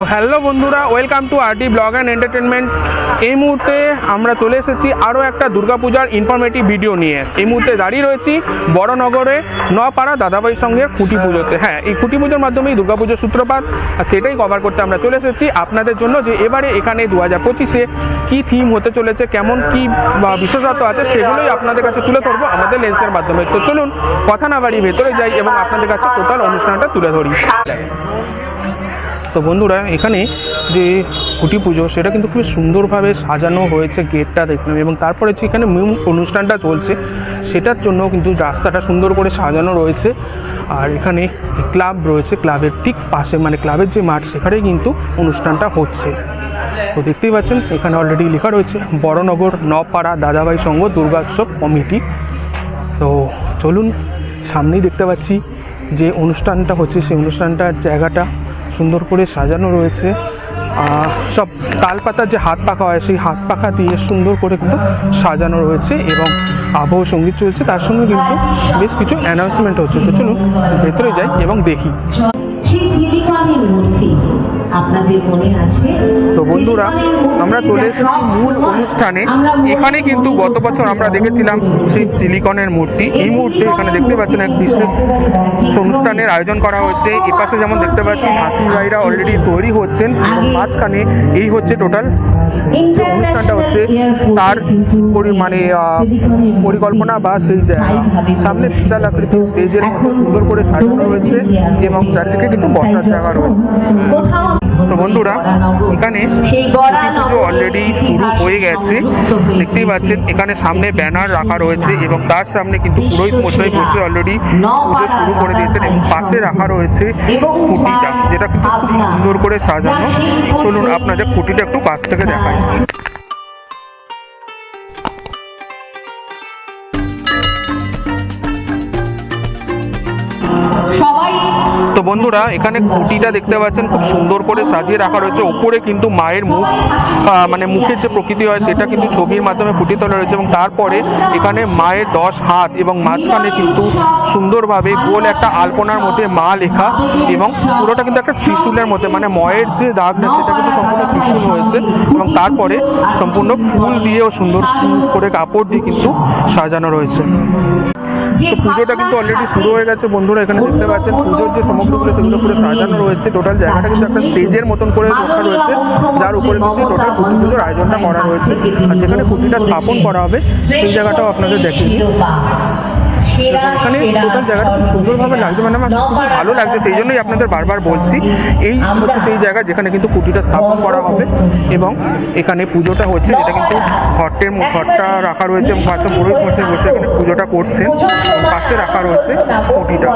Hello বন্ধুরা, welcome to RT blog and entertainment. এই মুহূর্তে আমরা চলে এসেছি আরও একটা দুর্গাপূজার ইনফরমেটিভ ভিডিও নিয়ে। এই মুহূর্তে দাঁড়িয়ে রয়েছি বড়নগরে নপাড়া দাদাভাইয়ের সঙ্গে খুঁটি পুজোতে। হ্যাঁ এই খুঁটি পুজোর মাধ্যমেই দুর্গাপুজোর সূত্রপাত আর সেটাই কভার করতে আমরা চলে এসেছি। আপনাদের জন্য যে এবারে এখানে দু হাজার পঁচিশে কী থিম হতে চলেছে, কেমন কী বিশেষত্ব আছে, সেগুলোই আপনাদের কাছে তুলে ধরবো আমাদের লেন্সের মাধ্যমে। তো চলুন, কথা না বাড়ি ভেতরে যাই এবং আপনাদের কাছে টোটাল অনুষ্ঠানটা তুলে ধরি। তো বন্ধুরা, এখানে যে খুঁটি পুজো, সেটা কিন্তু খুব সুন্দরভাবে সাজানো হয়েছে গেটটা দেখলাম এবং তারপরে যে এখানে মেন অনুষ্ঠানটা চলছে। সেটার জন্য কিন্তু রাস্তাটা সুন্দর করে সাজানো রয়েছে। আর এখানে ক্লাব রয়েছে, ক্লাবের ঠিক পাশে মানে ক্লাবের যে মাঠ, সেখানেই কিন্তু অনুষ্ঠানটা হচ্ছে। তো দেখতেই পাচ্ছেন, এখানে অলরেডি লেখা রয়েছে, বড়নগর, নপাড়া, দাদাভাই সংঘ দুর্গোৎসব কমিটি। তো চলুন, সামনেই দেখতে পাচ্ছি যে অনুষ্ঠানটা হচ্ছে, সেই অনুষ্ঠানটার জায়গাটা। সুন্দর করে সাজানো রয়েছে। সব তালপাতার যে হাত পাখা হয়, সেই হাত পাখা দিয়ে সুন্দর করে কিন্তু সাজানো রয়েছে এবং আবহ সংগীত চলছে। তার সঙ্গে কিন্তু বেশ কিছু অ্যানাউন্সমেন্ট হচ্ছে তো চলুন ভেতরে যাই এবং দেখি। সেই মূর্তি। আপনাদের মনে আছে? তো বন্ধুরা আমরা চলে এসেছি মূল অনুষ্ঠানে। এখানে কিন্তু গত বছর আমরা দেখেছিলাম সেই সিলিকনের মূর্তি। এই মুহূর্তে এখানে দেখতে পাচ্ছেন এক বিশেষ অনুষ্ঠানের আয়োজন করা হয়েছে এ পাশে যেমন দেখতে পাচ্ছি হাতি ভাইরা অলরেডি তৈরি হচ্ছেন। মাঝখানে এই হচ্ছে টোটাল যে অনুষ্ঠানটা হচ্ছে তার পরি- মানে আহ, পরিকল্পনা বা সেই জায়গা সামনে বিশাল আকৃতির স্টেজের মতো সুন্দর করে সাজানো রয়েছে এবং চারদিকে কিন্তু বসার জায়গা রয়েছে। তো বন্ধুরা এখানে পুজো অলরেডি শুরু হয়ে গেছে। দেখতেই পাচ্ছেন এখানে সামনে ব্যানার রাখা রয়েছে এবং তার সামনে কিন্তু পুরোহিত মশাই বসে অলরেডি পুজো শুরু করে দিয়েছেন এবং পাশে রাখা রয়েছে খুঁটিটা যেটা কিন্তু খুব সুন্দর করে সাজানো। চলুন আপনাদের খুঁটিটা একটু পাশ থেকে দেখাই। তো বন্ধুরা, এখানে খুঁটিটা দেখতে পাচ্ছেন, খুব সুন্দর করে সাজিয়ে রাখা রয়েছে। ওপরে কিন্তু মায়ের মুখ মানে মুখের যে প্রকৃতি হয়, সেটা কিন্তু ছবির মাধ্যমে ফুটিয়ে তোলা রয়েছে এবং তারপরে এখানে মায়ের দশ হাত এবং মাঝখানে কিন্তু সুন্দরভাবে গোল একটা আলপনার মধ্যে মা লেখা এবং পুরোটা কিন্তু একটা ত্রিশূলের মধ্যে মানে ময়ের যে দাগটা, সেটা কিন্তু সম্পূর্ণ ত্রিশূল হয়েছে এবং তারপরে সম্পূর্ণ ফুল দিয়ে ও সুন্দর করে কাপড় দিয়ে কিন্তু সাজানো রয়েছে। পুজোটা কিন্তু অলরেডি শুরু হয়ে গেছে। বন্ধুরা এখানে দেখতে পাচ্ছেন পুজোর যে সামগ্রীগুলো সেগুলো পুরো সাজানো রয়েছে। টোটাল জায়গাটা কিন্তু একটা স্টেজের মতন করে রাখা রয়েছে যার উপরে কিন্তু টোটাল কুটি পুজোর আয়োজনটা করা রয়েছে। আর যেখানে কুটিটা স্থাপন করা হবে সেই জায়গাটাও আপনাদের দেখিয়ে এখানে টোটাল জায়গাটা খুব সুন্দরভাবে লাগছে মানে আমার খুব ভালো লাগছে সেই জন্যই আপনাদের বারবার বলছি। এই হচ্ছে সেই জায়গা যেখানে কিন্তু কুটিটা স্থাপন করা হবে এবং এখানে পুজোটা হচ্ছে যেটা কিন্তু ঘরটের ঘরটা রাখা রয়েছে এবং পাশে পুরোহিত মশাই বসে এখানে পুজোটা করছেন। পাশে রাখা রয়েছে কুটিটা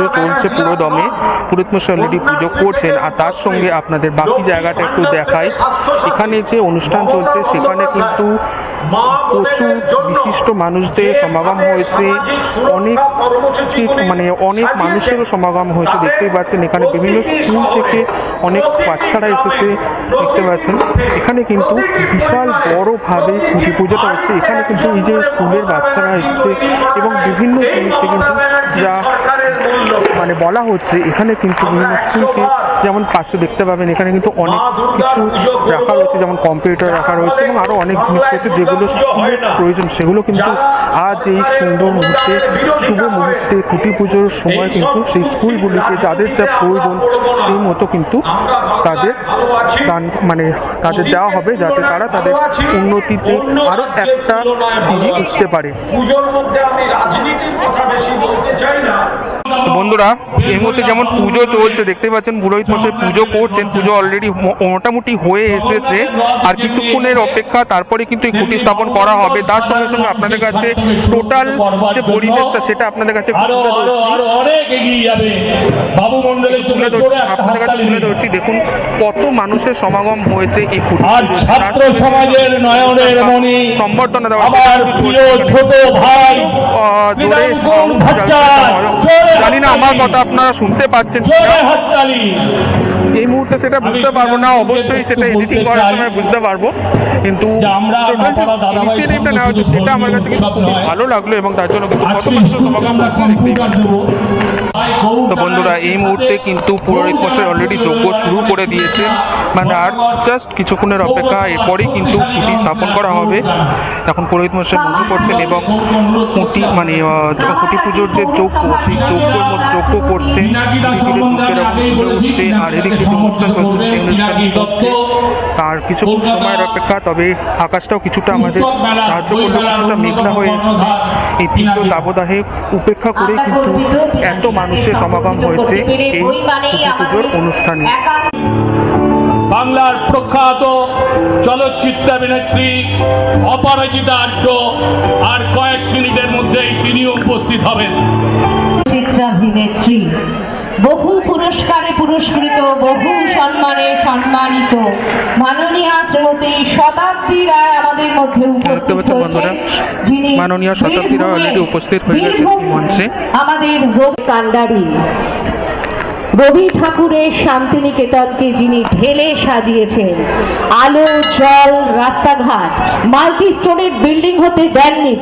পুজো চলছে পুরো দমে পুরোহিত মশাই পুজো করছেন আর তার সঙ্গে আপনাদের বাকি জায়গাটা একটু দেখাই। এখানে যে অনুষ্ঠান চলছে, সেখানে কিন্তু প্রচুর বিশিষ্ট মানুষদের সমাগম হয়েছে। অনেক মানে অনেক মানুষেরও সমাগম হয়েছে। দেখতেই পাচ্ছেন, এখানে বিভিন্ন স্কুল থেকে অনেক বাচ্চারা এসেছে। দেখতে পাচ্ছেন, এখানে কিন্তু বিশাল বড়ভাবে খুঁটি পুজোটা হচ্ছে এখানে কিন্তু এই যে স্কুলের বাচ্চারা এসছে এবং বিভিন্ন জিনিসকে কিন্তু যা মানে বলা হচ্ছে এখানে কিন্তু বিভিন্ন স্কুলকে যেমন পাশে দেখতে পাবেন এখানে কিন্তু অনেক কিছু রাখা রয়েছে যেমন কম্পিউটার রাখা রয়েছে এবং আরও অনেক জিনিস রয়েছে যেগুলো প্রয়োজন সেগুলো কিন্তু আজ এই সুন্দর মুহূর্তে শুভ মুহূর্তে খুঁটি পুজোর সময় কিন্তু সেই স্কুলগুলিকে যাদের যা প্রয়োজন সেই মতো কিন্তু তাদের দান মানে তাদের দেওয়া হবে যাতে তারা তাদের উন্নতিতে আরও একটা সিঁড়ি উঠতে পারে। পুজোর মধ্যে আমি রাজনীতির কথা বেশি বলতে চাই না। বন্ধুরা এই মুহূর্তে যেমন পুজো চলছে দেখতে পাচ্ছেন পুরোহিত মশাই পুজো করছেন পুজো অলরেডি মোটামুটি হয়ে এসেছে। আর কিছুক্ষণের অপেক্ষা তারপরে কিন্তু এই খুঁটি স্থাপন করা হবে। তার সঙ্গে সঙ্গে আপনাদের কাছে টোটাল যে পরিবেশটা সেটা আপনাদের কাছে আপনাদের কাছে তুলে ধরছি। দেখুন কত মানুষের সমাগম হয়েছে এই। ছাত্র সমাজের নয়নের মণি সম্বর্ধনা দেওয়া ছোট ভাই জানি না আমার হাততালি। কথা আপনারা শুনতে পাচ্ছেন। এই মুহূর্তে সেটা বুঝতে পারব না অবশ্যই সেটা এডিটিং করার সময় বুঝতে পারব। কিন্তু আমরা ইনিশিয়েটিভটা নেওয়া হচ্ছে সেটা আমার কাছে কিন্তু ভালো লাগল এবং তার জন্য কিন্তু কত মানুষ সমাগম আমরা তো বন্ধুরা, এই মুহূর্তে কিন্তু পুরোহিত মশাই অলরেডি যজ্ঞ শুরু করে দিয়েছে। মানে আর জাস্ট কিছুক্ষণের অপেক্ষা, এরপরেই কিন্তু খুঁটি স্থাপন করা হবে। এখন পুরোহিত মশাই মন্ত্র করছেন এবং খুঁটি মানে খুঁটি পুজোর যে যজ্ঞ, সেই যজ্ঞের যজ্ঞ করছে আর এদিকে যে চলছে, সেই অনুষ্ঠান চলছে। তার কিছুক্ষণ সময়ের অপেক্ষা তবে আকাশটাও কিছুটা আমাদের সাহায্য করল কিছুটা মেঘলা হয়ে এসেছে এই তীব্র দাবদাহে উপেক্ষা করে কিন্তু এত মানুষের সমাগম হয়েছে এই পুজোর অনুষ্ঠানে। বাংলার প্রখ্যাত চলচ্চিত্রাভিনেত্রী অপরাজিতা আড্ড আর কয়েক মিনিটের মধ্যেই তিনিও উপস্থিত হবেন। চিত্রাভিনেত্রী বহু পুরস্কারে পুরস্কৃত বহু সম্মানে সম্মানিত মাননীয় শ্রীমতী শতাব্দী রায় আমাদের মধ্যে উপস্থিত হয়েছেন যিনি মাননীয়া শতাব্দী রায় already উপস্থিত হয়ে গেছেন মঞ্চে। আমাদের রবি কান্ডারি রবি ঠাকুরের শান্তিনিকেতনকে যিনি ঢেলে সাজিয়েছেন আলো জল রাস্তাঘাট মাল্টি স্টোরের বিল্ডিং হতে দেননি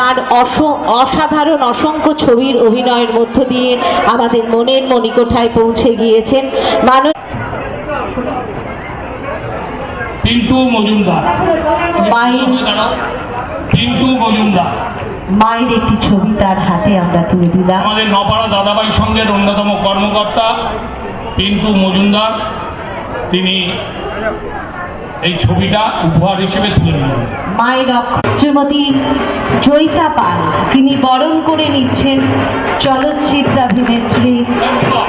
তার অস- অসাধারণ অসংখ্য ছবির অভিনয়ের মধ্য দিয়ে আমাদের মনের মণিকোঠায় পৌঁছে গিয়েছেন মানব পিন্টু মজুমদার। মায়ের পিন্টু মজুমদার। মায়ের একটি ছবি তার হাতে আমরা তুলে দিলাম। আমাদের নপাড়া দাদাভাই সঙ্গের অন্যতম কর্মকর্তা পিন্টু মজুমদার। তিনি এই ছবিটা উপহার হিসেবে তুলে নেবেন মায়ের শ্রীমতী জয়িতা পাল, তিনি বরণ করে নিচ্ছেন চলচ্চিত্রাভিনেত্রী।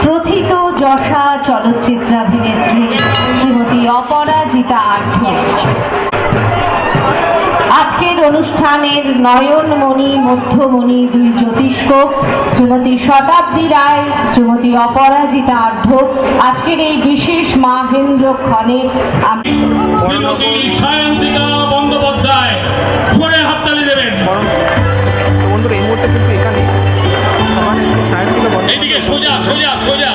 প্রথিত যশা চলচ্চিত্রাভিনেত্রী শ্রীমতী অপরাজিতা আজকের অনুষ্ঠানের নয়নমণি মধ্যমণি দুই জ্যোতিষ্ক শ্রীমতী শতাব্দী রায় শ্রীমতী অপরাজিতা আঢ্য। আজকের এই বিশেষ মাহেন্দ্র ক্ষণে আমি শ্রীমতী সায়ন্তিকা বন্দ্যোপাধ্যায় জোরে হাততালি দেবেন। বন্ধুরা এই মুহূর্তে কিন্তু এখানে সমানে একটু সায়ন্তিকা বন্ধ এইদিকে সোজা সোজা সোজা।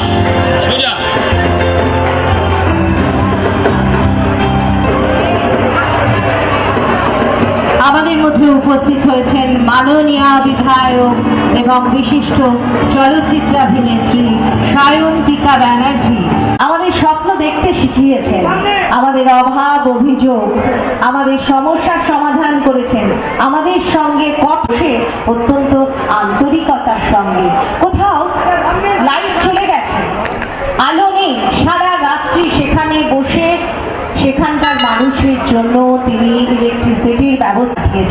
আমাদের মধ্যে উপস্থিত হয়েছেন মাননীয় বিধায়ক এবং বিশিষ্ট চলচ্চিত্রাভিনেত্রী সায়ন্তিকা ব্যানার্জি। আমাদের স্বপ্ন দেখতে শিখিয়েছেন, আমাদের অভাব অভিযোগ, আমাদের সমস্যার সমাধান করেছেন, আমাদের সঙ্গে কঠে অত্যন্ত আন্তরিকতার সঙ্গে। কোথাও লাইট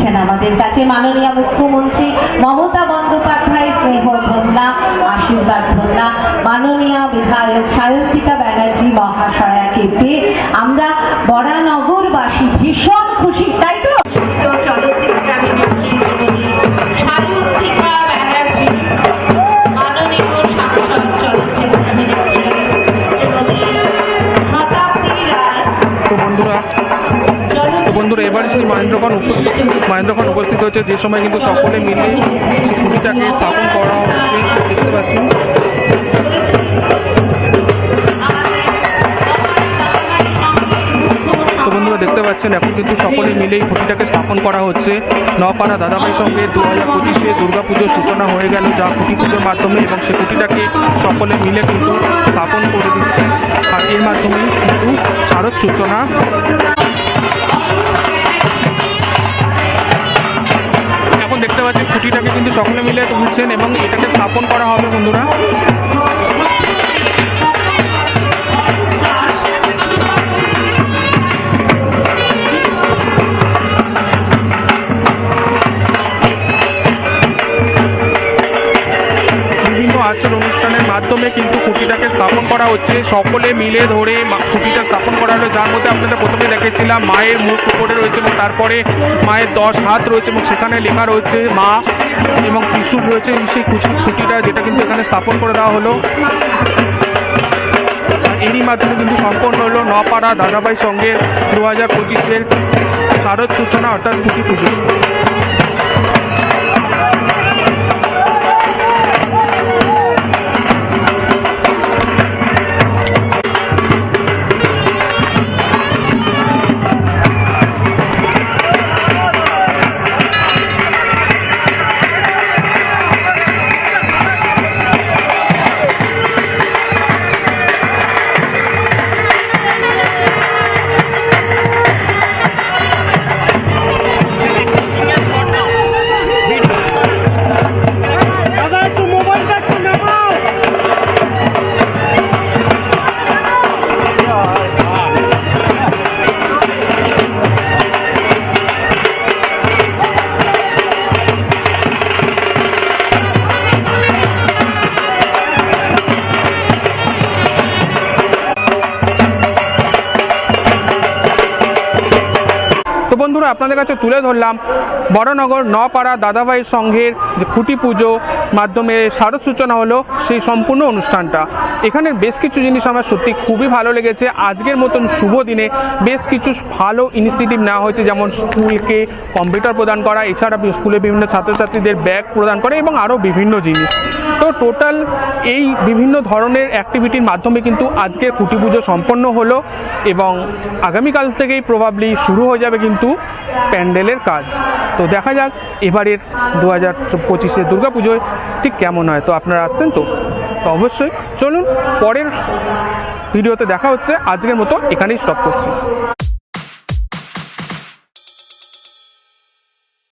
দিয়েছেন আমাদের কাছে মাননীয় মুখ্যমন্ত্রী মমতা বন্দ্যোপাধ্যায়, স্নেহ ধন্যা, আশীর্বাদ ধন্যা, মাননীয় বিধায়ক সায়ন্তিকা ব্যানার্জি মহাশয়াকে পেয়ে আমরা বরানগরবাসী ভীষণ খুশি। তাই মহেন্দ্রক্ষণ উপস্থিত মহেন্দ্রক্ষণ উপস্থিত হচ্ছে যে সময় কিন্তু সকলে মিলে খুঁটিটাকে স্থাপন করা হচ্ছে, দেখতে পাচ্ছি। দেখতে পাচ্ছেন, এখন কিন্তু সকলে মিলেই খুঁটিটাকে স্থাপন করা হচ্ছে। নপাড়া দাদাভাই সঙ্গে দু হাজার পঁচিশে দুর্গাপুজোর সূচনা হয়ে গেল, যা খুঁটি পুজোর মাধ্যমে এবং সে খুঁটিটাকে সকলে মিলে কিন্তু স্থাপন করে দিচ্ছে। আর এর মাধ্যমে কিন্তু শারদ সূচনা খুঁটিটাকে কিন্তু সকলে মিলে তুলছেন এবং এটাকে স্থাপন করা হবে বন্ধুরা। বিভিন্ন অনুষ্ঠানের মাধ্যমে কিন্তু খুঁটিটাকে স্থাপন করা হচ্ছে। সকলে মিলে ধরে খুঁটিটা স্থাপন করা হলো। যার মধ্যে আপনাদের প্রথমে দেখেছিলাম, মায়ের মুখ উপরে রয়েছে এবং তারপরে মায়ের দশ হাত রয়েছে এবং সেখানে লেখা রয়েছে মা এবং ত্রিশূল রয়েছে। সেই খুঁটিটা যেটা কিন্তু এখানে স্থাপন করে দেওয়া হলো। এরই মাধ্যমে কিন্তু সম্পন্ন হলো নপাড়া দাদাভাই সঙ্গে দু হাজার পঁচিশের শারদ সূচনা, অর্থাৎ খুঁটি পুজো। আপনাদের কাছে তুলে ধরলাম বড়নগর নপাড়া দাদাভাইয়ের সংঘের যে খুঁটি পুজো মাধ্যমে শারদ সূচনা হলো সেই সম্পূর্ণ অনুষ্ঠানটা। এখানের বেশ কিছু জিনিস আমার সত্যি খুবই ভালো লেগেছে। আজকের মতন শুভ দিনে বেশ কিছু ভালো ইনিশিয়েটিভ নেওয়া হয়েছে, যেমন স্কুলকে কম্পিউটার প্রদান করা, এছাড়া স্কুলে বিভিন্ন ছাত্রছাত্রীদের ব্যাগ প্রদান করা এবং আরও বিভিন্ন জিনিস। তো টোটাল এই বিভিন্ন ধরনের অ্যাক্টিভিটির মাধ্যমে কিন্তু আজকের কুটি পুজো সম্পন্ন হলো এবং আগামীকাল থেকেই প্রভাবলি শুরু হয়ে যাবে কিন্তু প্যান্ডেলের কাজ। তো দেখা যাক এবারের দু হাজার পঁচিশে দুর্গা পুজোয় ঠিক কেমন হয়। তো আপনারা আসছেন তো? তো অবশ্যই চলুন, পরের ভিডিওতে দেখা হচ্ছে। আজকের মতো এখানেই স্টপ করছি।